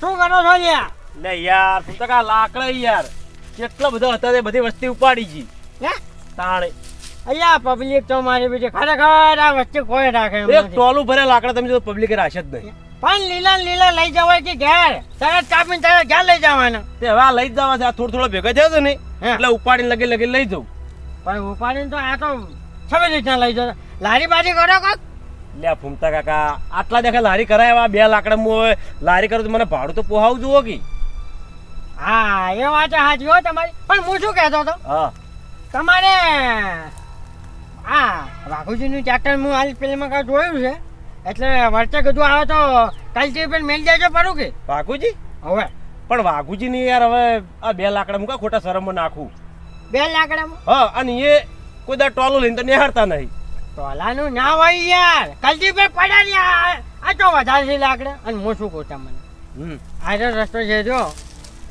શું કરો છો લ્યા લે યાર તું તો કા લાકડા યાર. કેટલા બધા હતા તે બધી વસ્તી ઉપાડી ગઈ હે? તાણે. અહીંયા પબ્લિક તો મારી બીજે ખરેખર આ વચ્ચે કોઈ રાખે એક ટોલું ભરે લાકડા તમે જો પબ્લિક રાખશે જ નહીં. પણ લીલા ને લીલા લઈ જવાય કે ઘેર. તરત કાપીને તરત ઘેર લઈ જવાના. તે હવે લઈ જવા છે. આ થોડો થોડો ભેગા થયો છે ને એટલે ઉપાડીને લગે લગે લઈ જવું પણ ઉપાડીને તો આ તો છબી રીતના લઈ જતા લારી બારી કરો કોક. લે ફૂમતા કાકા આટલા દેખા લારી કરાય બે લાકડા હું હવે લારી કરું તો મને ભાડું તો પોહાવું જુઓ કે. હા એ વાત સાચી હો તમારી. પણ હું શું કહેતો હતો? હા. તમારે હા વાઘુજીનું ટ્રેક્ટર હું હાલ પેલીમાં કાંઈ જોયું છે. એટલે વચ્ચે કીધું આવે તો કાલથી પણ મેળ છે પડું કે. વાઘુજી? હવે. પણ વાઘુજી ની યાર હવે આ બે લાકડા મૂકા ખોટા શરમમાં નાખું? બે લાકડામાં? હા અને એ કોઈ દા ટોલું લઈને તો નિહાળતા નહીં. ટોલાનું ના હોય યાર. પે પડ્યા ને આ આ તો વધારે છે લાકડે અને હું શું કહું તમને? હમ. આજે રસ્તો છે જો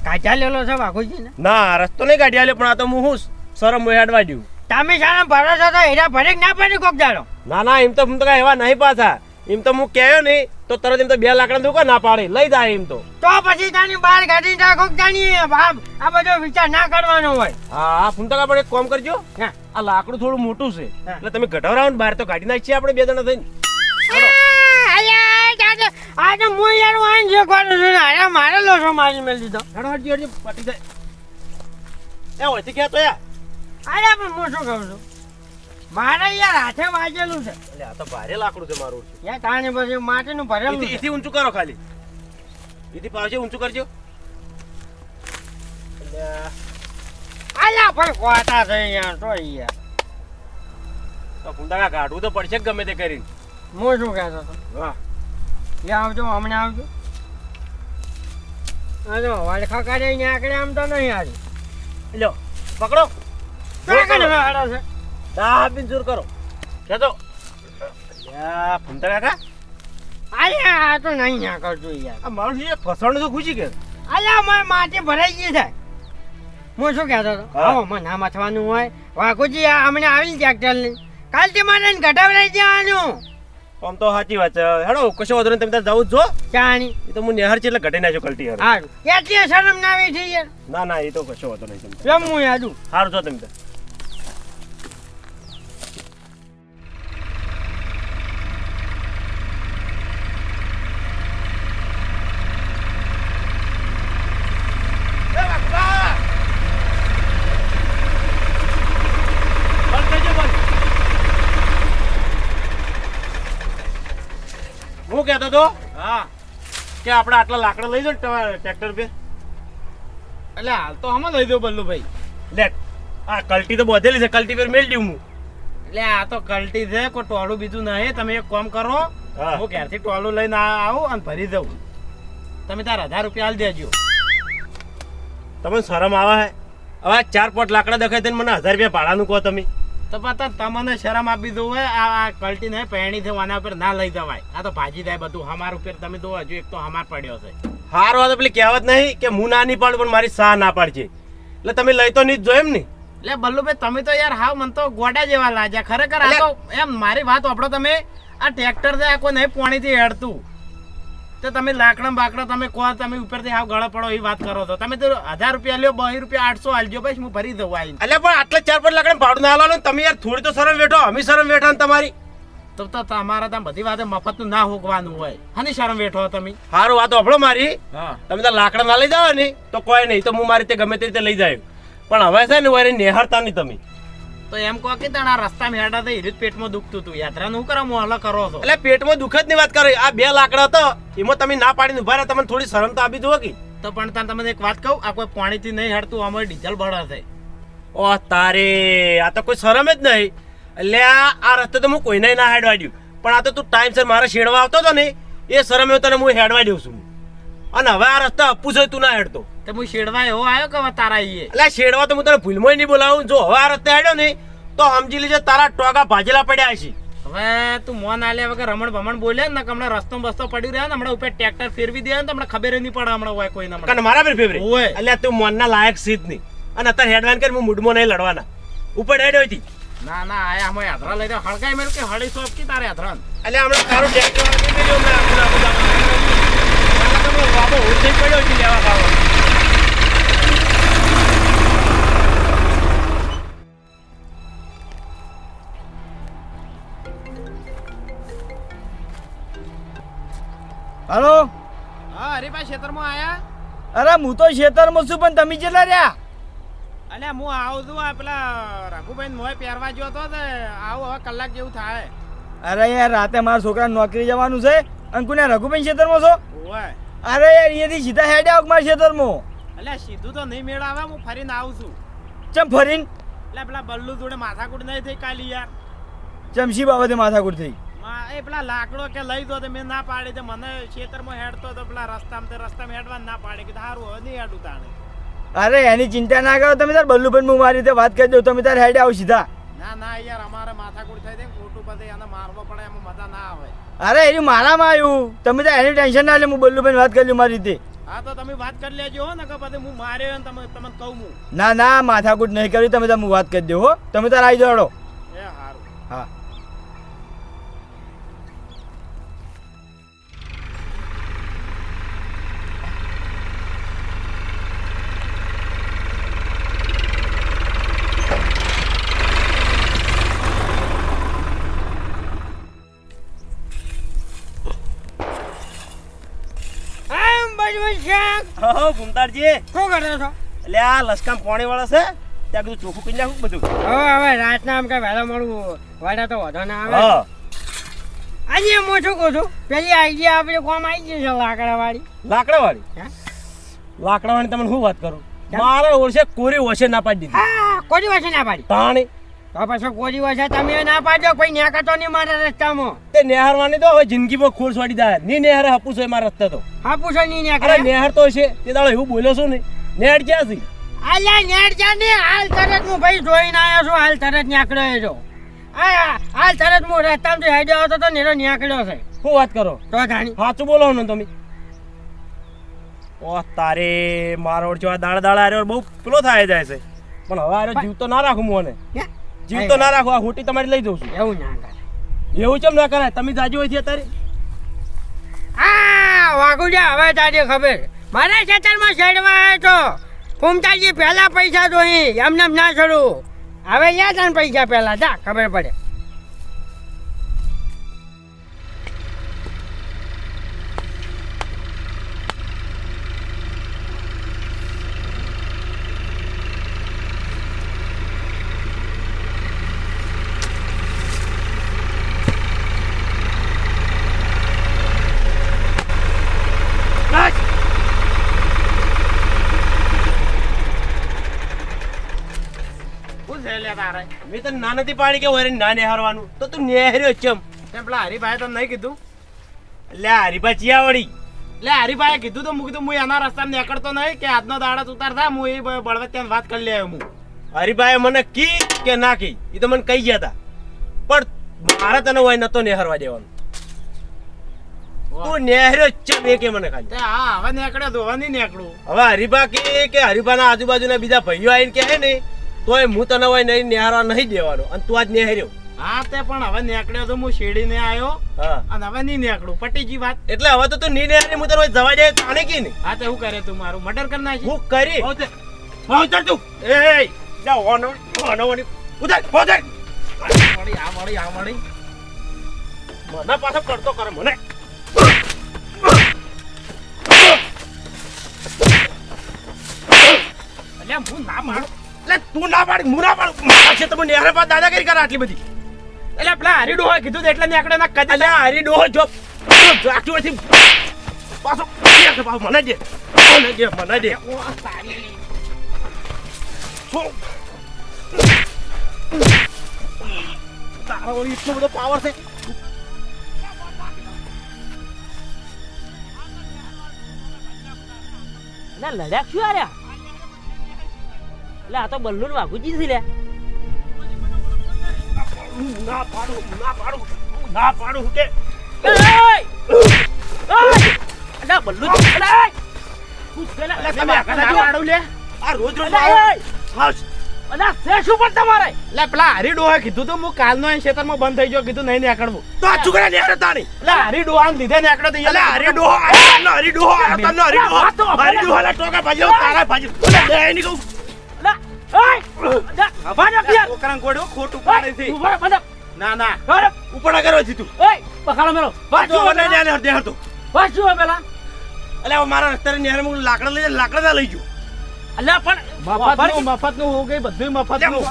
કાઢ્યા લેલો છે વાઘુજીને ના. રસ્તો નહીં કાઢ્યા લે પણ આ તો હું હું શરમ હેડવા દઉં. તમે સારા ભરોસો તો હીરા ભરે ના ભરે કોક જાડો ના ના એમ તો હું તો કાંઈ એવા નહીં પાછા. એમ તો હું કહ્યો નહીં તો તરત એમ તો બે લાકડા દુકા ના પાડે લઈ જાય એમ તો. તો પછી તાની બહાર કાઢી જા કોક જાણીએ બાપ આ બધો વિચાર ના કરવાનો હોય. હા કાકા પણ એક કામ કરજો. હા. આ લાકડું થોડું મોટું છે. એટલે તમે ઘટાવરાવો ને બહાર તો કાઢી નાખીએ આપણે બે જણા થઈને. આ તો હું યાર વાન છે કરું છું અરે મારે લો છો મારી મેલ દીધો હેડો હટજી હટજી પટી જાય. એ હોય ક્યાં તો યાર અરે પણ હું શું કહું છું? મારે યાર હાથે વાંચેલું છે. એટલે આ તો ભારે લાકડું છે મારું યાર તાણે પછી માટીનું ભરેલું છે. એથી ઊંચું કરો ખાલી. એથી પાવશે ઊંચું કરજો. અલ્યા ભાઈ કોતા છે યાર તો યાર તો ફૂમતા કાઢવું તો પડશે ગમે તે કરીને. હું શું કહેતો હતો? વાહ આવજો હમણાં આવજો. હા વડખા કરે અહીંયા આકડે આમ તો નહીં આજે લ્યો પકડો. વાળો છે. દા બિન જોર કરો. યા ફૂમતા કાકા? આયા આ તો નહીં ના કરજો યાર. આ મારું જે ફસણ તો ખુશી કે? અલ્યા મારે માટી ભરાઈ ગઈ છે. હું શું કહેતો હતો? હા. આવો મને ના મથવાનું હોય. વાઘુજી આ હમણાં આવી ટ્રેક્ટર લઈ કાલથી મારે ઘટાવડાઈ જવાનું. આમ તો સાચી વાત છે. હેડો કશો વાંધો નહીં તમે ત્યાં જવું જો ચાણી એ તો હું નેહર છે એટલે ઘટી નાખ્યો કલટી હારું. એટલી શરમ ના આવી છે યાર? ના ના એ તો કશો વાંધો નહીં તમે કેમ હું યાદું સારું જો તમે ત્યાં. કહેતો તો હા. કે આપણે આટલા લાકડા લઈ જાઓ ને ટ્રેક્ટર પે એટલે હાલ તો હમણાં લઈ દો બલ્લુભાઈ. લે આ કલ્ટી તો બોધેલી છે કલ્ટી પર મેળ દઉં હું. એટલે આ તો કલ્ટી છે કોઈ ટોળું બીજું નહીં. તમે એક કામ કરો હું. ઘેરથી ટોલું લઈને આવું અને ભરી દઉં. તમે તાર હજાર રૂપિયા હાલ દેજો. તમને શરમ આવે હે? હવે ચાર પોટ લાકડા દેખાય તને મને હજાર રૂપિયા ભાડાનું કહો તમે. તો પતા તમને શરમ આપી દઉં હોય આ આ કલ્ટી નહીં પહેણી છે આના ઉપર ના લઈ જવાય. આ તો ભાજી જાય બધું. હમાર ઉપર તમે દો હજુ એક તો હમાર પડ્યો છે. હારો તો પેલી કહેવત નહીં કે હું ના નહીં પાડું પણ મારી સા ના પાડજે. એટલે તમે લઈ તો નહીં જ એમ ને. એટલે બલ્લુભાઈ તમે તો યાર હાવ મને તો ગોડા જેવા લાગ્યા. ખરેખર આ તો એમ મારી વાત વાપરો તમે. આ ટ્રેક્ટર છે આ કોઈ નહીં પાણીથી હેડતું. તો તમે લાકડા બાકડા તમે કહો તમે ઉપરથી હાવ ગળો પડો એ વાત કરો છો. તમે તો હજાર રૂપિયા લ્યો બહી રૂપિયા આઠસો હાલજો ભાઈ હું ભરી દઉં આવીને એટલે પણ આટલા ચાર પાંચ લાકડા ભાડું ના લાવો તમે યાર થોડી તો શરમ બેઠો અમે શરમ બેઠા ને તમારી. તો તો તમારા ત્યાં બધી વાતે મફતનું ના હોકવાનું હોય. હાની શરમ બેઠો તમે? સારું વાત હોભળો મારી. હા. તમે તો લાકડા ના લઈ જાવ ને તો કોઈ નહીં તો હું મારી રીતે ગમે તે રીતે લઈ જાય પણ હવે છે ને વરે નિહાળતા નહીં તમે. તો એમ કહો કે તણા આ મેળા તો જ પેટમાં દુખતું હતું યાત્રા નું કરો હું હલો કરો છો. એટલે પેટમાં દુઃખ જ ની વાત કરો. આ બે લાકડા તો એમાં તમે ના પાડીને ઊભા રહ્યા તમને થોડી શરમ તો આપી દો કે. તો પણ તને તમને એક વાત કહું આ કોઈ પાણીથી નહીં હેડતું અમારે ડીઝલ બળે છે. ઓ તારે. આ તો કોઈ શરમ જ નહીં. એટલે આ રસ્તે તો હું કોઈને ના હેડવા દઉં. પણ આ તો તું ટાઈમસર મારે શેડવા આવતો હતો ને એ શરમ તને હું હેડવા દઉં છું. અને હવે આ રસ્તા અપુ છે તું ના હેડતો. તો હું શેડવા એવો આવ્યો કે હવે તારા આઈએ? એટલે શેડવા તો હું તને ભૂલમાં નહીં બોલાવું. જો હવે આ રસ્તે આવ્યો ને તો સમજી લેજે તારા ટોગા ભાજેલા પડ્યા છે હવે તું મોન આલ્યા વગર રમણ ભમણ બોલે ને હમણાં રસ્તો બસ્તો પડ્યું રહ્યા ને હમણાં ઉપર ટ્રેક્ટર ફેરવી દે ને તો હમણાં ખબર નહીં પડે હમણાં હોય કોઈ કારણ મારા પર ફેવરેટ હોય એટલે તું મોનના લાયક સીધ નહીં. અને અત્યારે હેડવાન કરી હું મૂડમાં નહીં લડવાના. ઉપર હેડ હોય ના ના આયા અમે યાત્રા લઈ હળગાઈ મેળ કે હળી સોપ કી તારે યાત્રા એટલે હમણાં તારું ટ્રેક્ટર વાળો નહીં મેલ્યો હમણાં આખું આખું દાવાનું. તો બાબો થઈ પડ્યો છે લેવા ખાવા હલો? હા હરીભાઈ ખેતરમાં આયા? અરે હું તો ખેતરમાં છું પણ તમે કેટલા રહ્યા? અલ્યા હું આવું છું આ પેલા રઘુભાઈ મોય પહેરવા ગયો હતો તે આવું હવે કલાક જેવું થાય. અરે યાર રાતે મારા છોકરા નોકરી જવાનું છે અને કોને રઘુભાઈ ખેતરમાં છો? ઓય અરે યાર અહીંયાથી સીધા હેડ આવો મારા ખેતરમાં? અલ્યા સીધું તો નહીં મેળ આવે હું ફરીને આવું છું. ચમ ફરીને? એટલે પેલા બલ્લુ જોડે માથાકૂટ નહીં થઈ કાલી યાર. ચમશી બાબતે માથાકૂટ થઈ. એ પેલા લાકડો કે લઈ દો તો મેં ના પાડી તો મને ખેતરમાં હેડતો તો પેલા રસ્તામાં તે રસ્તામાં હેડવા ના પાડે કે સારું હવે નહીં હેડું તાણે. અરે એની ચિંતા ના કરો તમે તાર બલ્લુભાઈ હું મારી રીતે વાત કરી દઉં તમે તાર હેડે આવો સીધા. ના ના યાર અમારે માથાકૂટ થઈ જાય ખોટું પછી એને મારવો પડે એમાં મજા ના આવે. અરે એની મારામાં આવ્યું. તમે તો એની ટેન્શન ના લે હું બલ્લુભાઈ વાત કરી લઉં મારી રીતે. હા તો તમે વાત કરી લેજો હો ને કે પછી હું માર્યો ને તમે તમને કહું હું. ના ના માથાકૂટ નહીં કર્યું તમે તમે વાત કરી દો હો. તમે તાર આવી જાડો હો ભૂમતારજી શું કરે છો? એટલે આ લસકામ પાણી વાળા છે ત્યાં બધું ચોખ્ખું કરી નાખું બધું? હવે હવે રાતના આમ કઈ વહેલા મોડું વાડા તો વધો ના આવે. આજે હું શું કહું છું? પેલી આઈડિયા આપણે કોમ આવી ગઈ છે લાકડા વાળી લાકડા વાળી લાકડા વાળી તમને શું વાત કરું? મારા ઓળશે કોરી ઓછે ના પાડી દીધી. કોરી વાસે ના પાડી. તાણી. તો પછી કોની વાસે તમે ના પાડજો કોઈ નેકાતો નહીં મારા રસ્તામાં. તે નેહારવાની તો હવે જિંદગીમાં ખોળ છોડી દે. ની નેહારે હપુસ હોય મારા રસ્તે તો. હા પૂછો નહીં અરે નેકળે તો છે તે દાડો એવું બોલ્યો છું ને? નેહાર ક્યાં છે? અલ્યા નેટ જાને હાલ તરત હું ભાઈ જોઈને આવ્યો છું હાલ તરત નીકળ્યો છો. હાલ તરત હું રસ્તામાં હેડ્યો હતો તો નેરો નીકળ્યો છે. શું વાત કરો? તો જાણી. સાચું બોલો ને તમે. ઓ તારે મારો જેવા દાડા દાડા આર્યો બહુ પેલો થાય જાય છે. પણ હવે આર્યો જીવ તો ના રાખું મને? જીવ તો ના રાખો આ હોટી તમારી લઈ જઉં છું. એવું ના કરે એવું કેમ ના કરાય? તમે જાજો હોય છે અત્યારે? આ વાઘુજા હવે તારી ખબર. મારા ખેતરમાં છેડવા આવ્યો તો. કુમતાજી પહેલા પૈસા જોઈ એમને એમ ના છોડું. હવે યા તને પૈસા પહેલા જા ખબર પડે. તારે મેં તને ના નથી પાડી કે વરે ના નેહારવાનું. તો તું નેહર્યો ચમ પેલા હરીભાઈ તને નહીં કીધું? લે આ ચિયા વળી લે હરીભાઈએ કીધું તો મૂકી કીધું હું એના રસ્તા નીકળતો નહીં કે આજનો દાડો ઉતાર થા. હું એ બળવત ત્યાં વાત કરી લે હું. હરીભાઈ મને કી કે ના કી એ તો મને કહી ગયા હતા પણ મારે તને હોય નતો નેહરવા દેવાનું. તું નેહર્યો ચમ એ કે મને ખાલી. તે હા હવે નીકળ્યો તો હવે નહીં નીકળું. હવે હરીભા કે કે હરીભાના આજુબાજુના બીજા ભાઈઓ આવીને કહે ને તોય હું તને હોય નહીં નેહારવા નહીં દેવાનો. અને તું આજ નેહર્યો હા તે પણ હવે નેકડ્યો તો હું શેડીને આવ્યો. અને હવે નહીં નેકડું પટીજી વાત. એટલે હવે તો તું ની નેહારી હું તને જવા જાય તાને કી ને હા તે શું કરે તું મારું? મર્ડર કરી નાખી હું કરી? પહોંચ તું. એ જા ઓનો ઓનો ઓની. ઉધર પહોંચ આ મળી આ મળી આ મળી. મને પાછો કરતો કરે મને. એટલે હું ના મારું એટલે તું ના પાડ હું ના પાડું. મારા છે તમે નેહરે પાડ દાદાગીરી કરે આટલી બધી. એટલે પેલા હરી ડોહા કીધું તો એટલે નીકળ્યો ના કદી એટલે હરી ડોહો જો. આટલું એથી પાછો મને દે. મને દે મને દે. તારા એટલો બધો પાવર છે. લડ્યા શું આર્યા એટલે આ તો બલ્લુ વાઘુજી છે લે. ના પાડું ના પાડું ના પાડું કે. અલા બલ્લુ અલા એટલે તમે ના પાડું લે. આ રોજ રોજ અલા, અલા છે શું પણ તમારે? એટલે પેલા હરી ડોહા કીધું તું હું કાલનો અહીં ખેતરમાં બંધ થઈ ગયો કીધું નહીં નીકળવું. તો આ છોકરા નેકળે તાણી. એટલે હરી ડોહાને લીધે નીકળ્યો તો અલે હરી ડોહા તને હરી ડોહા તને હરી ડોહા હરી ડોહાના ટોકા ભાજ્યો, તારા દે નહીં કહું. ખોટું પાડે છે. ના ના. ઉપર ના કરવા દીધું. ઓય પખાડો મેલો તો ન્યા ને હરદે. વાત શું પેલા. અલે મારા રસ્તે ન્યા હું લાકડા લઈ લાકડા લઈ ગયો. પણ ગઈ બધું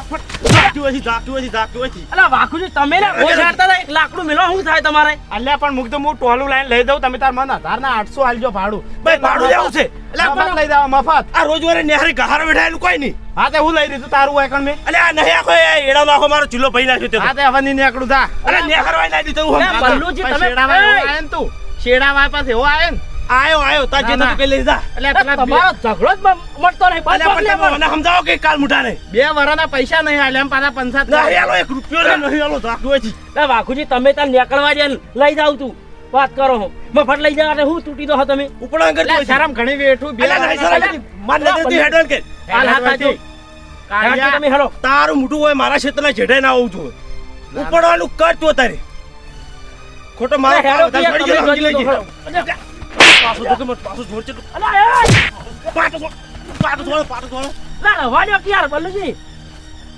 વાકુજી તમે ને હતા એક લાકડું મેલો શું થાય તમારે? અલ્યા પણ મુક તો હું ટોલું લાઈન લઈ દઉં તમે તાર મન હજારના આઠસો આલજો ભાડું. ભાઈ ભાડું લેવું છે? આ મફત લઈ દેવા મફત. આ રોજ વારે નેહારી ગહારો બેઠાયેલું કોઈ નહીં. હા તે હું લઈ દીધું તારું હોય કણ મેં. અલે આ નહીં આખો એ એડાનો મારો ચૂલો ભાઈ નાખ્યો તે હા તે હવે નહીં નીકળું થા અલે નેહારવાય દીધું હું. બલ્લુજી તમે તું? શેડામાં પાસે એવો આયો ને? આયો આયો તાર જે ના, થતું કઈ લઈ જા. એટલે પેલા તમારો ઝઘડો જ મળતો નહીં. પણ મને સમજાવો કે કાલ મુઠા નહીં? બે વરાના પૈસા નહીં આલે એમ પાછા પંચાયત નહીં આલો એક રૂપિયો નહીં નહીં આલો ધાકતું ના વાઘુજી તમે ત્યાં નીકળવા જાય લઈ જાવ તું. વાત કરો હું. મફત લઈ જાવ એટલે હું તૂટી દો તમે. ઉપડા એટલે શરમ ઘણી બેઠું બે વરાના સર માર નજરથી કે. હાલ હાથ આપજો. કાળિયા. તમે હેલો. તારું મોટું હોય મારા ક્ષેત્રના જેઠે ના આવું જોઈએ. ઉપડવાનું કર તું અત્યારે. ખોટો મારો હેલો. પાછું તો કે પાછું છોડ છે. પાછું છોડ, પાછું છોડ. અલા, રવા દ્યો કે યાર બલ્લુજી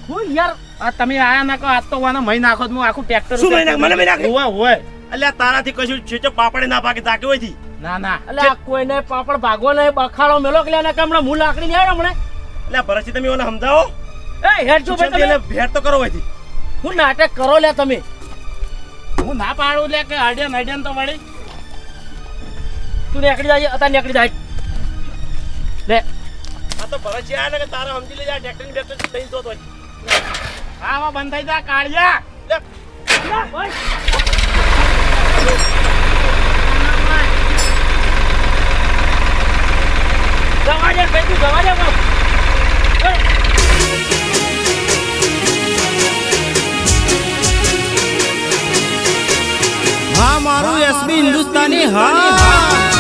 હું યાર આ તમે આયા ના કહો આજ તો વાનો મહી નાખો તો હું આખું ટ્રેક્ટર શું મહી નાખ? મને મહી નાખે? હોય હોય અલ્યા તારાથી કશું છે પાપડે ના પાકી તાકે હોયથી ના ના. કોઈ કોઈને પાપડ ભાગો નહીં બખાડો મેલો કે ના કામણે હું લાકડી નહીં હમણે. એટલે ભરતજી તમે ઓને સમજાવો? એ હેડ છો ભાઈ તમે. ભેટ તો કરો હતી હું નાટક કરો લે તમે. હું ના પાડું લે કે આડિયા નાડિયા તો વળી. તું નીકળી જાય અત્યારે નીકળી જાય. લે. આ તો ભરતજી છે ને કે તારા સમજી લેજે ટ્રેક્ટરની બેક્ટર લઈને જોતો હોય. હા હા, બંધ થઈ જા કાળિયા લે, લે, જવા દે ભાઈ તું જવા દે હા મારું એસબી હિન્દુસ્તાની હા.